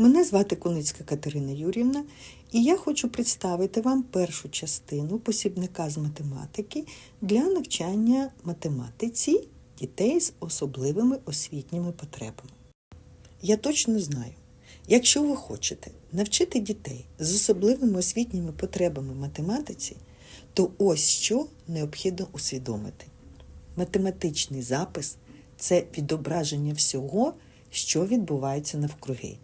Мене звати Куницька Катерина Юрівна, і я хочу представити вам першу частину посібника з математики для навчання математиці дітей з особливими освітніми потребами. Я точно знаю, якщо ви хочете навчити дітей з особливими освітніми потребами математиці, то ось що необхідно усвідомити. Математичний запис це відображення всього, що відбувається навкруги.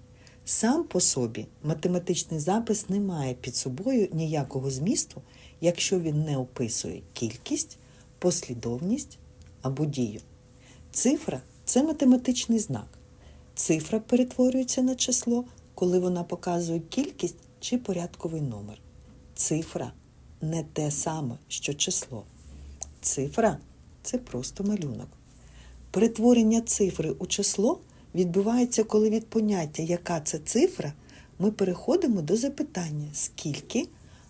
Сам по собі математичний запис не має під собою ніякого змісту, якщо він не описує кількість, послідовність або дію. Цифра це математичний знак. Цифра перетворюється на число, коли вона показує кількість чи порядковий номер. Цифра не те саме, що число. Цифра це просто малюнок. Перетворення цифри у число відбувається, коли від поняття, яка це цифра, ми переходимо до запитання скільки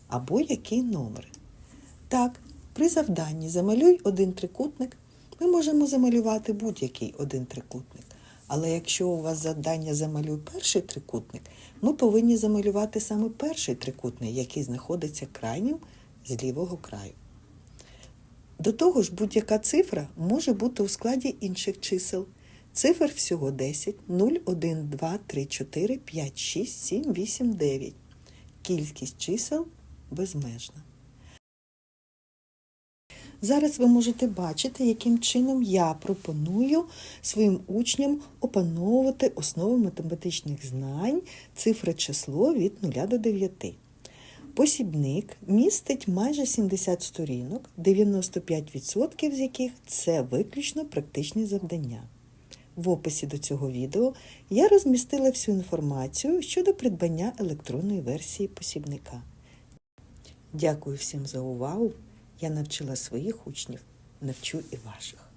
або який номер. Так, при завданні замалюй один трикутник, ми можемо замалювати будь-який один трикутник. Але якщо у вас завдання замалюй перший трикутник, ми повинні замалювати саме перший трикутник, який знаходиться крайнім з лівого краю. До того ж, будь-яка цифра може бути у складі інших чисел. Цифр всього 10, 0, 1, 2, 3, 4, 5, 6, 7, 8, 9. Кількість чисел безмежна. Зараз ви можете бачити, яким чином я пропоную своїм учням опановувати основи математичних знань, цифри число від 0 до 9. Посібник містить майже 70 сторінок, 95% з яких це виключно практичні завдання. В описі до цього відео я розмістила всю інформацію щодо придбання електронної версії посібника. Дякую всім за увагу. Я навчила своїх учнів, навчу і ваших.